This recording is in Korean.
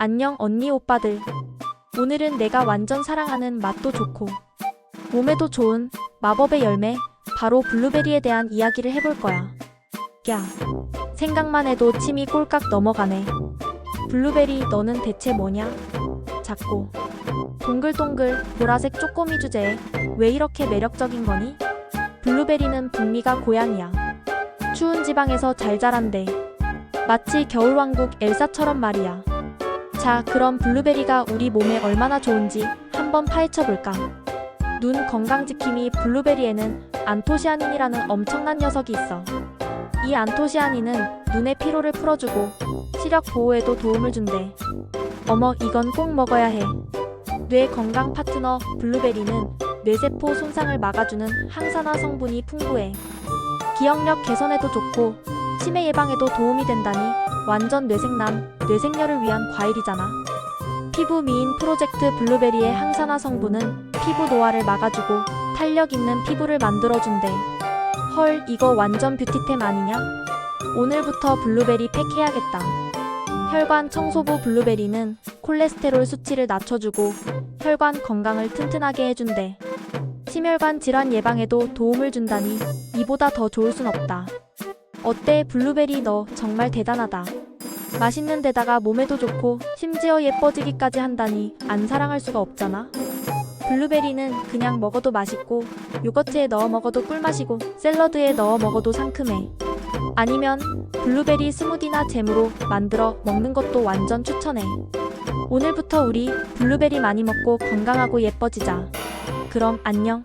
안녕 언니 오빠들. 오늘은 내가 완전 사랑하는 맛도 좋고 몸에도 좋은 마법의 열매 바로 블루베리에 대한 이야기를 해볼 거야. 야, 생각만 해도 침이 꼴깍 넘어가네. 블루베리 너는 대체 뭐냐? 작고 동글동글 보라색 쪼꼬미 주제에 왜 이렇게 매력적인 거니? 블루베리는 북미가 고향이야. 추운 지방에서 잘 자란대. 마치 겨울왕국 엘사처럼 말이야. 자, 그럼 블루베리가 우리 몸에 얼마나 좋은지 한번 파헤쳐 볼까? 눈 건강 지킴이 블루베리에는 안토시아닌이라는 엄청난 녀석이 있어. 이 안토시아닌은 눈의 피로를 풀어주고 시력 보호에도 도움을 준대. 어머, 이건 꼭 먹어야 해. 뇌 건강 파트너 블루베리는 뇌세포 손상을 막아주는 항산화 성분이 풍부해. 기억력 개선에도 좋고 치매 예방에도 도움이 된다니 완전 뇌생남, 뇌생녀를 위한 과일이잖아. 피부 미인 프로젝트 블루베리의 항산화 성분은 피부 노화를 막아주고 탄력 있는 피부를 만들어준대. 헐, 이거 완전 뷰티템 아니냐? 오늘부터 블루베리 팩 해야겠다. 혈관 청소부 블루베리는 콜레스테롤 수치를 낮춰주고 혈관 건강을 튼튼하게 해준대. 심혈관 질환 예방에도 도움을 준다니 이보다 더 좋을 순 없다. 어때 블루베리 너 정말 대단하다. 맛있는 데다가 몸에도 좋고 심지어 예뻐지기까지 한다니 안 사랑할 수가 없잖아. 블루베리는 그냥 먹어도 맛있고 요거트에 넣어 먹어도 꿀맛이고 샐러드에 넣어 먹어도 상큼해. 아니면 블루베리 스무디나 잼으로 만들어 먹는 것도 완전 추천해. 오늘부터 우리 블루베리 많이 먹고 건강하고 예뻐지자. 그럼 안녕.